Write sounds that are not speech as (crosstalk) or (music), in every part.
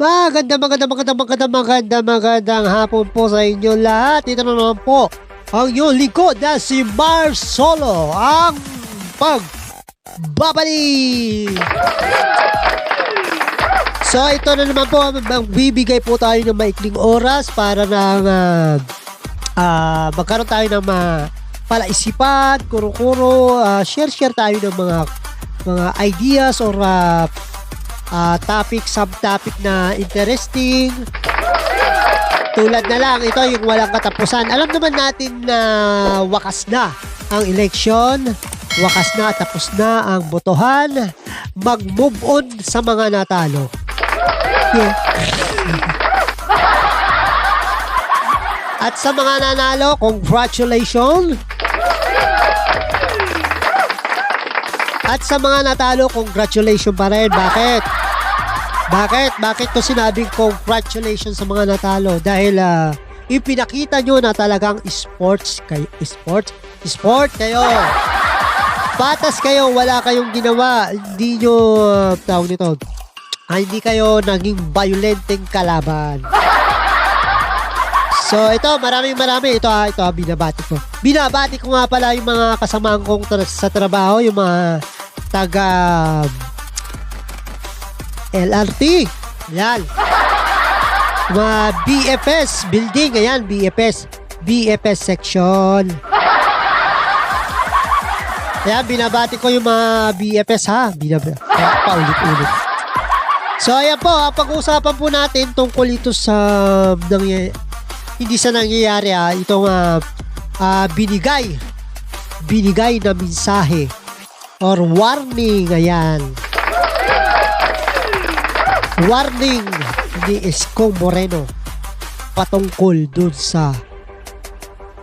Maganda, maganda, maganda, maganda, maganda, magandang hapon po sa inyo lahat. Ito na naman po ang inyong lingkod na si Mars Solo, ang pagbabalik. So ito na naman po, magbibigay po tayo ng maikling oras para na uh, uh, magkaroon tayo ng mga palaisipan, kuro-kuro, uh, share-share tayo ng mga mga ideas or uh, uh, topic, subtopic na interesting. Tulad na lang, ito yung walang katapusan. Alam naman natin na wakas na ang election, wakas na, tapos na ang botohan, mag-move on sa mga natalo. Yeah. (laughs) At sa mga nanalo, congratulations! At sa mga natalo, congratulations pa rin. Bakit? Bakit? Bakit ko sinabing congratulations sa mga natalo? Dahil uh, ipinakita nyo na talagang sports kayo. Sports? Sport kayo. Patas kayo, wala kayong ginawa. Hindi nyo, uh, tawag nito, ah, hindi kayo naging violenteng kalaban. So ito, maraming marami. Ito ha, ito ha, binabati ko. Binabati ko nga pala yung mga kasamahan kong tra- sa trabaho, yung mga taga LRT. Yan. Mga BFS building. Ayan, BFS. BFS section. Ayan, binabati ko yung mga BFS ha. Binabati. Paulit-ulit. So, ayan po, pag-uusapan po natin tungkol ito sa nangy- hindi sa nangyayari ha, itong uh, uh, binigay binigay na mensahe or warning, ayan. Warning ni Isko Moreno patungkol dun sa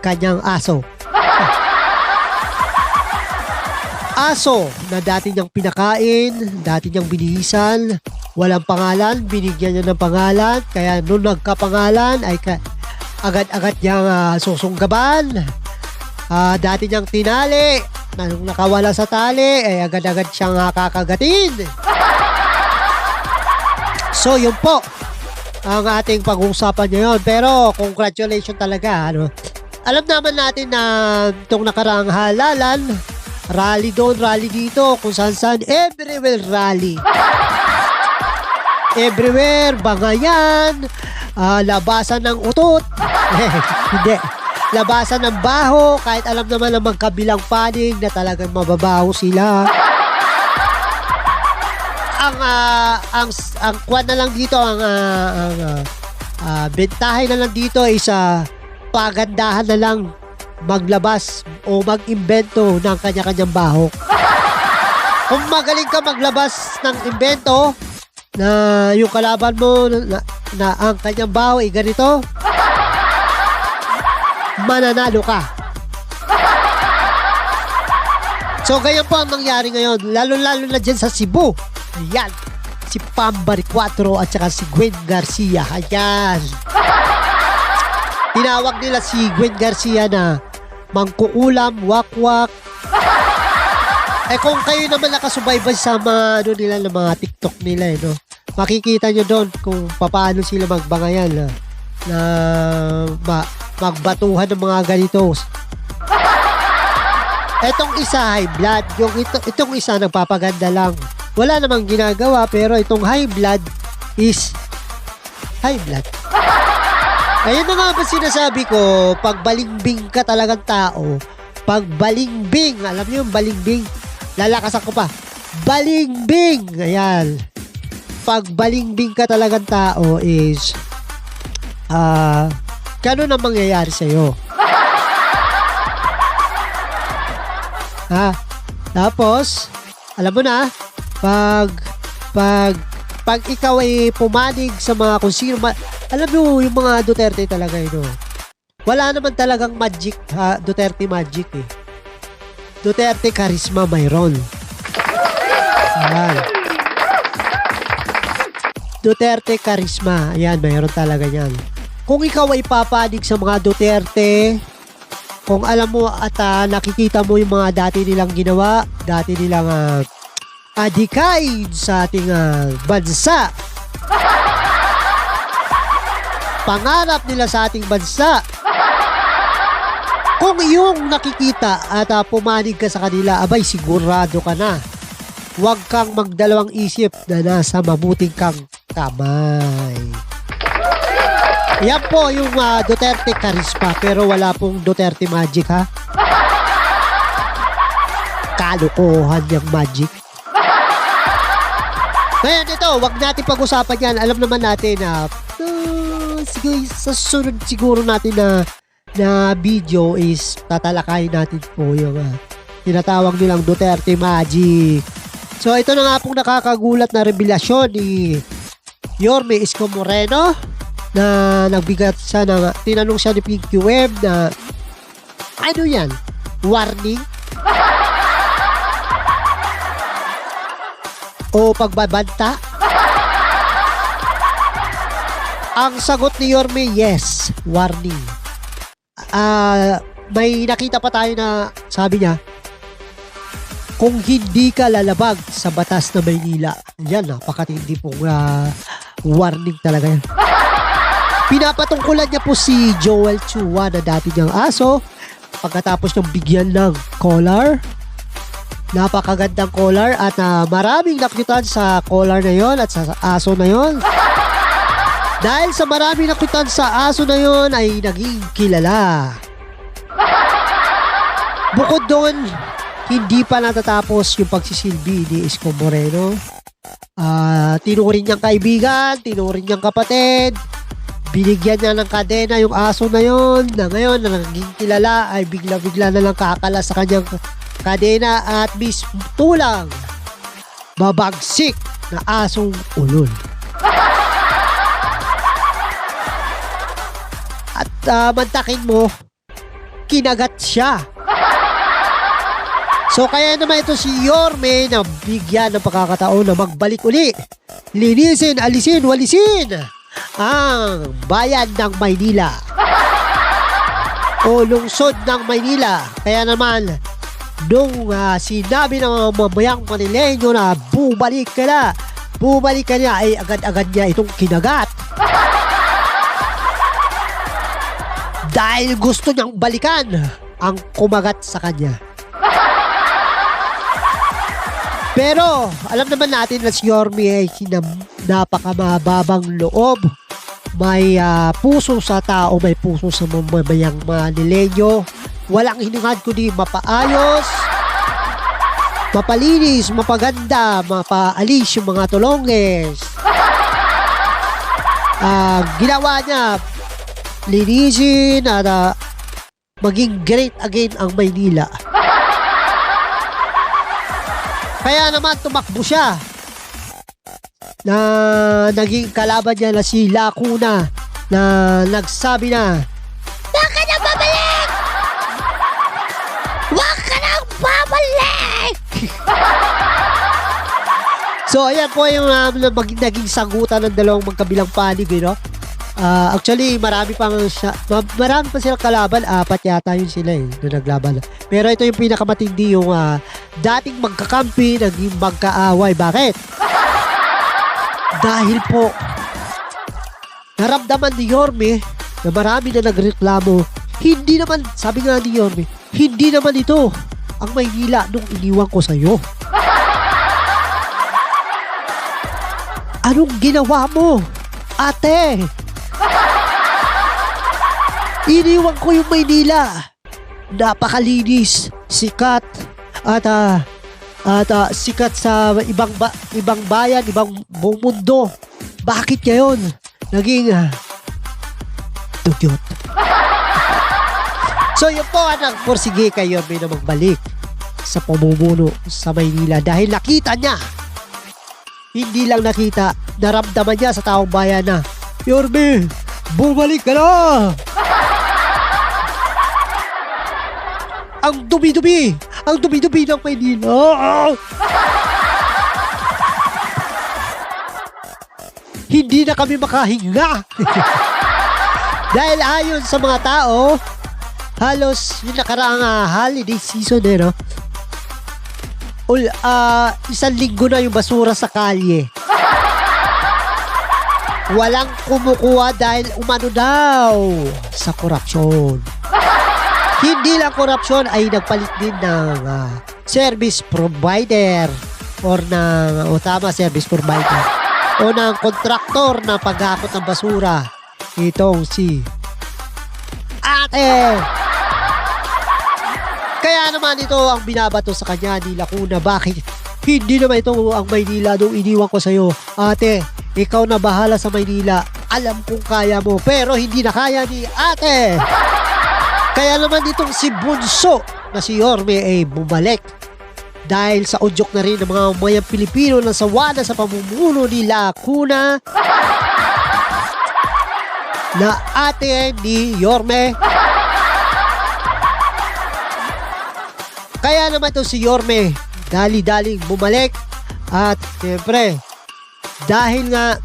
kanyang aso. (laughs) Aso na dati niyang pinakain, dati niyang binihisan, walang pangalan, binigyan niya ng pangalan, kaya nung nagkapangalan ay ka, agad-agad niyang uh, susunggaban, uh, dati niyang tinali, na nung nakawala sa tali, ay agad-agad siyang uh, kakagatin. So, yun po ang ating pag-uusapan ngayon. Pero, congratulations talaga. Ano? Alam naman natin na itong nakaraang halalan, rally doon, rally dito, kung saan saan, everywhere rally. Everywhere, bangayan, uh, labasan ng utot. (laughs) Hindi. Labasan ng baho, kahit alam naman ng magkabilang panig na talagang mababaho sila. Ang uh, ang ang kwan na lang dito ang uh, ang uh, uh, bentahe na lang dito is uh, pagandahan na lang maglabas o mag-imbento ng kanya-kanyang baho. (laughs) Kung magaling ka maglabas ng imbento na yung kalaban mo na, na, na ang kanyang baho ay ganito, mananalo ka. (laughs) So, ganyan po ang nangyari ngayon. Lalo-lalo na dyan sa Cebu. Ayan. Si Pambari 4 at saka si Gwen Garcia. Ayan. Tinawag nila si Gwen Garcia na mangkukulam, wakwak. Eh kung kayo naman nakasubaybay sa mga ano nila ng mga TikTok nila eh, no? Makikita nyo doon kung paano sila magbangayan na, na ma, magbatuhan ng mga ganito. Etong isa high blood, yung ito, itong isa nagpapaganda lang. Wala namang ginagawa pero itong high blood is high blood. Ayun na nga ba sinasabi ko, pag balingbing ka talagang tao, pag balingbing, alam niyo yung balingbing, lalakasan ko pa, balingbing, ayan. Pag balingbing ka talagang tao is, ah, uh, ganun ang mangyayari sa'yo. Ha? Tapos, alam mo na, pag pag pag ikaw ay pumanig sa mga kung sino ma- alam mo yung mga Duterte talaga ino wala naman talagang magic ha, Duterte magic eh. Duterte charisma mayroon. Ayan. Duterte charisma ayan mayroon talaga yan. Kung ikaw ay papanig sa mga Duterte kung alam mo at uh, nakikita mo yung mga dati nilang ginawa, dati nilang uh, adikain sa ating uh, bansa. pangarap nila sa ating bansa. Kung iyong nakikita at uh, pumanig ka sa kanila, abay sigurado ka na. Huwag kang magdalawang isip na nasa mabuting kang kamay. Yan po yung uh, Duterte Karispa pero wala pong Duterte Magic ha. Kalukuhan yung magic. Ngayon ito, wag natin pag-usapan yan. Alam naman natin na uh, siguro, sa susunod siguro natin na na video is tatalakayin natin po yung uh, tinatawag nilang Duterte Magic. So ito na nga pong nakakagulat na revelasyon ni Yorme Isko Moreno na nagbigat siya ng tinanong siya ni Pinky Web na ano yan? Warning? (laughs) o pagbabanta? (laughs) Ang sagot ni Yorme, yes, warning ah, may nakita pa tayo na sabi niya, kung hindi ka lalabag sa batas na Maynila, yan, napakatindi pong uh, warning talaga yan. (laughs) Pinapatungkulan niya po si Joel Chua na dati niyang aso pagkatapos niyang bigyan ng collar. Napakagandang collar at uh, maraming nakyutan sa collar na yon at sa aso na yon. Dahil sa marami nakutan sa aso na yon ay naging kilala. Bukod doon, hindi pa natatapos yung pagsisilbi ni Isko Moreno. Uh, tinuring niyang kaibigan, tinuring niyang kapatid, binigyan niya ng kadena yung aso na yon na ngayon na naging kilala ay bigla-bigla na lang kakala sa kanyang kadena at mismo tulang babagsik na asong ulol. at uh, mantakin mo, kinagat siya. So kaya naman ito si Yorme na bigyan ng pagkakataon na magbalik uli. Linisin, alisin, walisin ang bayan ng Maynila. O lungsod ng Maynila. Kaya naman, nung uh, sinabi ng mga mamayang Manileño na bumalik ka na, bumalik ka na ay agad-agad niya itong kinagat. dahil gusto niyang balikan ang kumagat sa kanya. Pero alam naman natin na si Yormi ay kinam, napakamababang loob. May uh, puso sa tao, may puso sa mamamayang manilenyo. Walang hinungad kundi mapaayos, mapalinis, mapaganda, mapaalis yung mga tulonges. Uh, ginawa niya linisin at uh, maging great again ang Maynila. Kaya naman tumakbo siya na naging kalaban niya na si Lacuna na nagsabi na Huwag ka na babalik! Huwag ka na babalik! (laughs) so ayan po yung uh, naging sagutan ng dalawang magkabilang panig, you know? Uh, actually, marami pang siya, marami pa silang kalaban, apat yata yun sila eh, na naglaban. Pero ito yung pinakamatindi yung uh, dating magkakampi, naging magkaaway. Bakit? Dahil po, naramdaman ni Yorme na marami na nagreklamo. Hindi naman, sabi nga ni Yorme, hindi naman ito ang Maynila nung iniwan ko sa'yo. Anong ginawa mo? Ate, Iniwan ko yung Maynila. Napakalinis, sikat, at uh, at uh, sikat sa ibang ba, ibang bayan, ibang buong mundo. Bakit ngayon naging uh, dugyot? (laughs) so yun po anak, porsige kayo may na magbalik sa pamumuno sa Maynila dahil nakita niya hindi lang nakita, naramdaman niya sa taong bayan na, Yorme, bumalik ka na! (laughs) Ang dumi-dumi! Ang dumi-dumi ng Maynila! Hindi na kami makahinga! (laughs) Dahil ayon sa mga tao, halos yung nakaraang uh, holiday season eh, no? Ul, uh, isang linggo na yung basura sa kalye. walang kumukuha dahil umano daw sa korupsyon. Hindi lang korupsyon ay nagpalit din ng ah, service provider or ng, o tama, service provider o ng kontraktor na paghakot ng basura. Itong si Ate! Kaya naman ito ang binabato sa kanya ni Lacuna. Bakit? Hindi naman ito ang Maynila nung iniwan ko sa'yo. Ate, ikaw na bahala sa Maynila. Alam kong kaya mo, pero hindi na kaya ni ate. Kaya naman itong si Bunso na si Yorme ay bumalik. Dahil sa udyok na rin ng mga mayang Pilipino na sawa na sa pamumuno ni Lacuna na ate ni Yorme Kaya naman to si Yorme, dali-daling bumalik at siyempre, dahil nga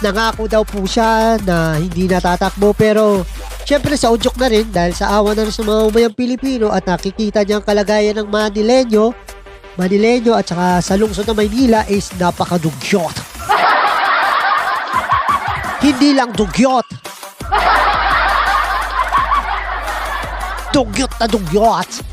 nangako daw po siya na hindi natatakbo pero siyempre sa udyok na rin dahil sa awa na rin sa mga umayang Pilipino at nakikita niya ang kalagayan ng Manileño, Manileño at saka sa lungsod ng Maynila is napakadugyot. (laughs) hindi lang dugyot. Dugyot na dugyot. (laughs)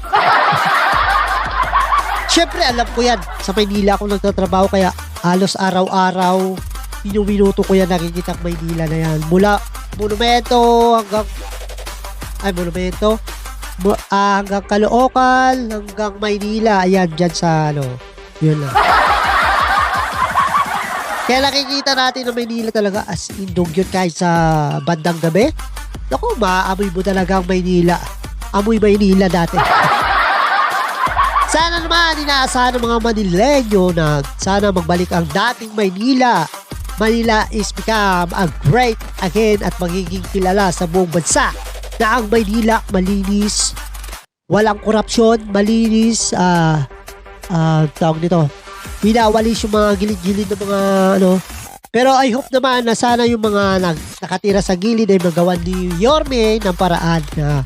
Siyempre, alam ko yan. Sa Maynila ako nagtatrabaho kaya halos araw-araw, minuminuto ko yan nakikita ang Maynila na yan. Mula Monumento hanggang ay Monumento mu- ah, hanggang Caloocan hanggang Maynila. Ayan, dyan sa ano. Yun lang. Kaya nakikita natin na Maynila talaga as in dugyot kahit sa bandang gabi. Naku, maaamoy mo talaga ang Maynila. Amoy Maynila dati. Sana naman inaasahan ng mga Manileño na sana magbalik ang dating Maynila. Manila is become a great again at magiging kilala sa buong bansa. Na ang Maynila malinis, walang korupsyon, malinis, ah, ah, tawag nito, binawalis yung mga gilid-gilid ng mga ano. Pero I hope naman na sana yung mga nag, nakatira sa gilid ay magawa ni Yorme ng paraan na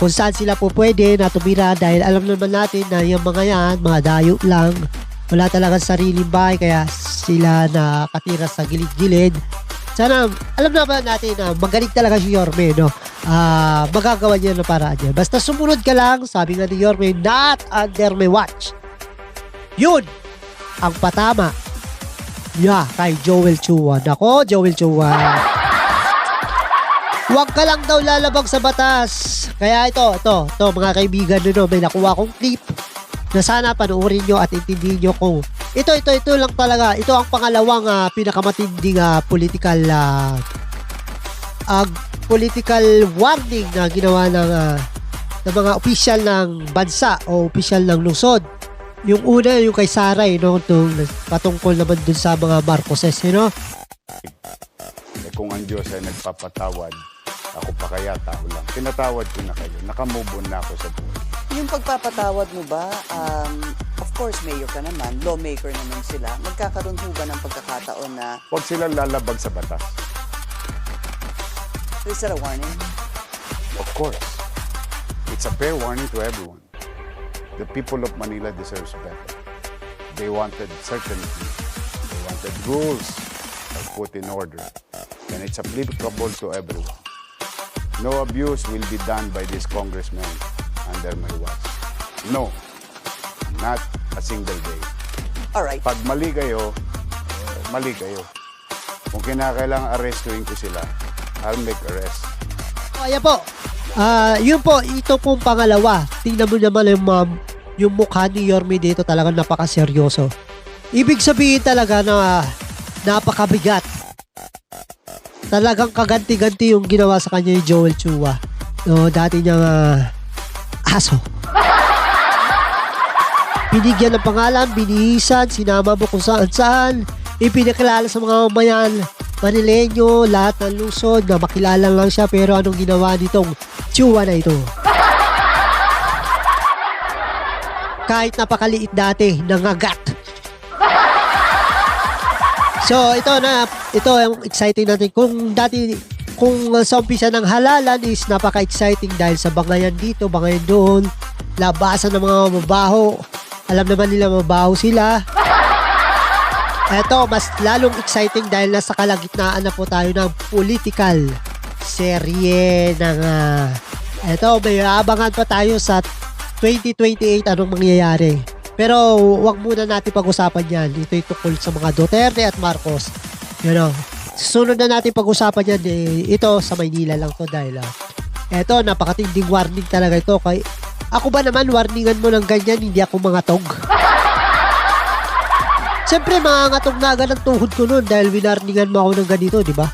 kung saan sila po pwede na tumira dahil alam naman natin na yung mga yan, mga dayo lang, wala talagang sariling bahay kaya sila nakatira sa gilid-gilid. Sana, alam naman natin na magaling talaga si Yorme, no? Ah, magagawa niya ng paraan niya. Basta sumunod ka lang, sabi nga ni Yorme, not under my watch. Yun, ang patama. Yeah, kay Joel Chua. Nako, Joel Chua. Huwag ka lang daw lalabag sa batas. Kaya ito, ito, ito mga kaibigan nyo, may nakuha kong clip na sana panoorin nyo at intindihin nyo kung ito, ito, ito lang talaga. Ito ang pangalawang ah, pinakamatinding ah, political ah, ah, political warning na ginawa ng, ah, ng mga opisyal ng bansa o opisyal ng lungsod. Yung una, yung kay Saray, no, itong patungkol naman dun sa mga Marcoses? Eh kung ang Diyos ay nagpapatawad, ako pa kaya tao lang. Pinatawad ko na kayo. Nakamove on na ako sa buhay. Yung pagpapatawad mo ba, um, of course, mayor ka naman, lawmaker naman sila, magkakaroon ho ba ng pagkakataon na, Huwag silang lalabag sa batas. is that a warning? Of course. It's a fair warning to everyone. The people of Manila deserves better. They wanted certainty. They wanted rules are put in order. And it's applicable to everyone. No abuse will be done by this congressman under my watch. No. Not a single day. All right. Pag mali kayo, mali kayo. Kung kinakailangan arrestuin ko sila, I'll make arrest. O, ayan po. Ah, yun po, ito pong pangalawa. Tingnan mo naman yung ma'am, yung mukha ni Yorme dito talagang napakaseryoso. Ibig sabihin talaga na napakabigat. Talagang kaganti-ganti yung ginawa sa kanya ni Joel Chua. No, dati niyang ah, aso. Binigyan ng pangalan, binihisan, sinama mo kung saan saan. Ipinakilala sa mga mamayan, Manileño, lahat ng lungsod na makilala lang siya pero anong ginawa nitong Chua na ito? Kahit napakaliit dati, nangagat. So, ito na, ito ang exciting natin. Kung dati, kung uh, sa umpisa ng halalan is napaka-exciting dahil sa bangayan dito, bangayan doon, labasan ng mga mabaho. Alam naman nila mabaho sila. Eto, mas lalong exciting dahil nasa kalagitnaan na po tayo ng political serye ng ah, eto, may abangan pa tayo sa 2028 anong mangyayari. Pero wag muna natin pag-usapan yan. Ito'y tukol sa mga Duterte at Marcos. You know, susunod na natin pag-usapan yan. Eh, ito sa Maynila lang to dahil ah, eto, napakatinding warning talaga ito. Kay, ako ba naman, warningan mo ng ganyan, hindi ako mga tog. (laughs) Siyempre, mga ngatog na agad tuhod ko noon dahil winarningan mo ako ng ganito, di ba?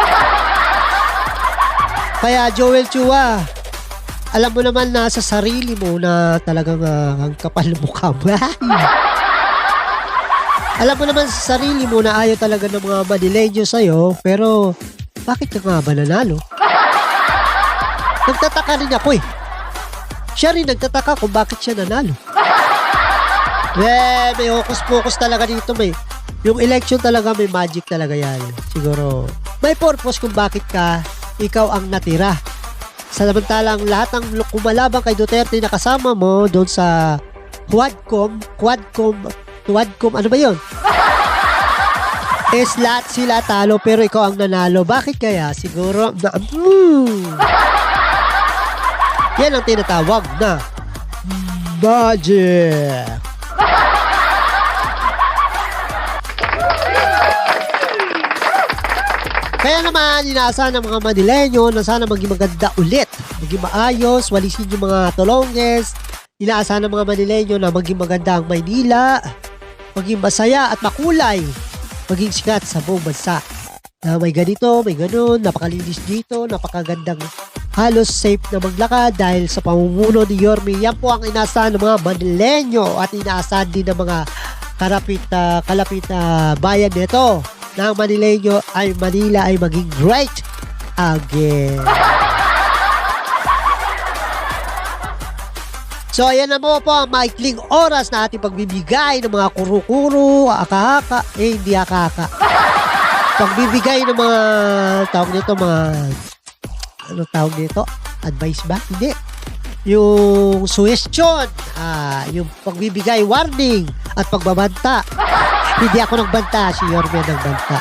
(laughs) Kaya Joel Chua, alam mo naman na sa sarili mo na talagang ah, ang kapal mukha mo. (laughs) alam mo naman sa sarili mo na ayaw talaga ng mga Manileño sa'yo, pero bakit ka nga ba nanalo? Nagtataka rin ako eh. Siya rin nagtataka kung bakit siya nanalo. Eh, may hocus-pocus talaga dito may. Yung election talaga may magic talaga yan. Siguro, may purpose kung bakit ka, ikaw ang natira. Samantalang lahat ng kumalabang kay Duterte na kasama mo doon sa Quadcom, Quadcom, Quadcom, ano ba yun? (laughs) is lahat sila talo pero ikaw ang nanalo. Bakit kaya? Siguro, na, hmm. (laughs) Yan ang tinatawag na magic. Kaya naman, inaasahan ng mga Manileño na sana maging maganda ulit. Maging maayos, walisin yung mga tolonges. Inaasahan ng mga Manileño na maging maganda ang Maynila. Maging masaya at makulay. Maging sikat sa buong bansa. Na may ganito, may ganun, napakalinis dito, napakagandang halos safe na maglakad dahil sa pamumuno ni Yorme. Yan po ang inaasahan ng mga Manileño at inaasahan din ng mga karapit, ah, kalapit na bayan nito ng Manileño ay Manila ay maging great again. So, ayan na mo po ang maikling oras na ating pagbibigay ng mga kuro-kuro, akahaka, eh, hindi akahaka. pagbibigay ng mga, tawag nito, mga, ano tawag nito? Advice ba? Hindi. Yung suggestion, ah, yung pagbibigay warning at pagbabanta. Hindi ako nagbanta, si Yorme ang nagbanta.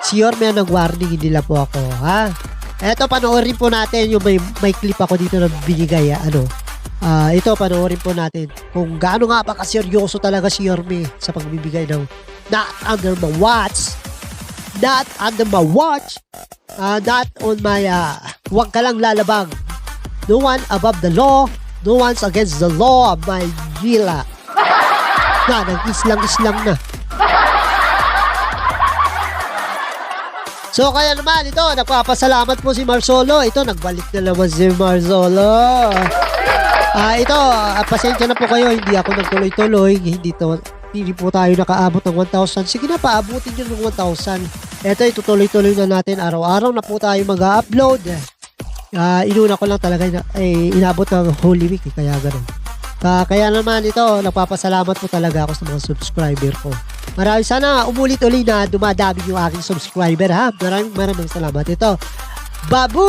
Si Yorme ang nag-warning, hindi lang po ako, ha? Eto, panoorin po natin yung may, may clip ako dito na binigay, ah, ano. Ah, ito, panoorin po natin kung gaano nga ba kaseryoso talaga si Yorme sa pagbibigay ng not under my watch, not under my watch, ah, not on my, ah, huwag ka lang lalabang. No one above the law, no one's against the law of my gila. (laughs) Na, nag-islang-islang na. So kaya naman ito, nagpapasalamat po si Marsolo. Ito, nagbalik na naman si Marsolo. Ah, ito, ah, pasensya na po kayo, hindi ako nagtuloy-tuloy, hindi to hindi po tayo nakaabot ng 1,000. Sige na, paabutin nyo ng 1,000. Ito, itutuloy-tuloy na natin. Araw-araw na po tayo mag-upload. Ah, inuna ko lang talaga, eh, inabot ng Holy Week, eh, kaya ganun. Ah, kaya naman ito, nagpapasalamat po talaga ako sa mga subscriber ko. Maraming sana umulit-uli na dumadami yung aking subscriber ha. Maraming maraming salamat. Ito, Babu!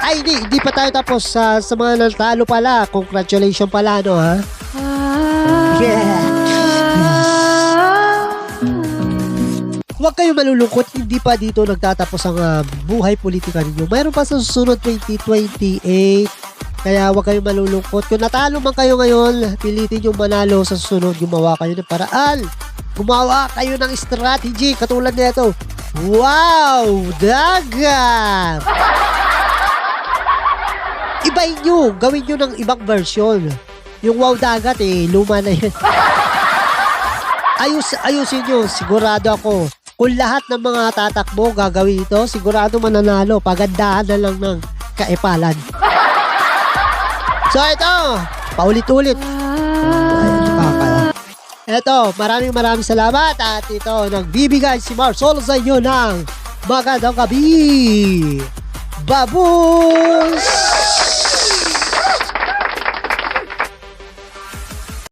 Ay, hindi, hindi pa tayo tapos sa, sa mga natalo pala. Congratulations pala, no, ha? Yeah. Huwag kayong malulungkot, hindi pa dito nagtatapos ang ah, buhay politika ninyo. Mayroon pa sa susunod 2028. Kaya huwag kayong malulungkot. Kung natalo man kayo ngayon, pilitin yung manalo sa susunod. Gumawa kayo ng paraan. Gumawa kayo ng strategy katulad nito. Wow! Dagat! Ibahin nyo. Gawin nyo ng ibang version. Yung wow dagat eh, luma na yun. (laughs) Ayus, ayusin nyo. Sigurado ako. Kung lahat ng mga tatakbo gagawin ito, sigurado mananalo. Pagandahan na lang ng kaipalan. So ito, paulit-ulit. Ito, maraming maraming salamat at ito, nagbibigay si Marsol sa inyo ng magandang gabi. Babus!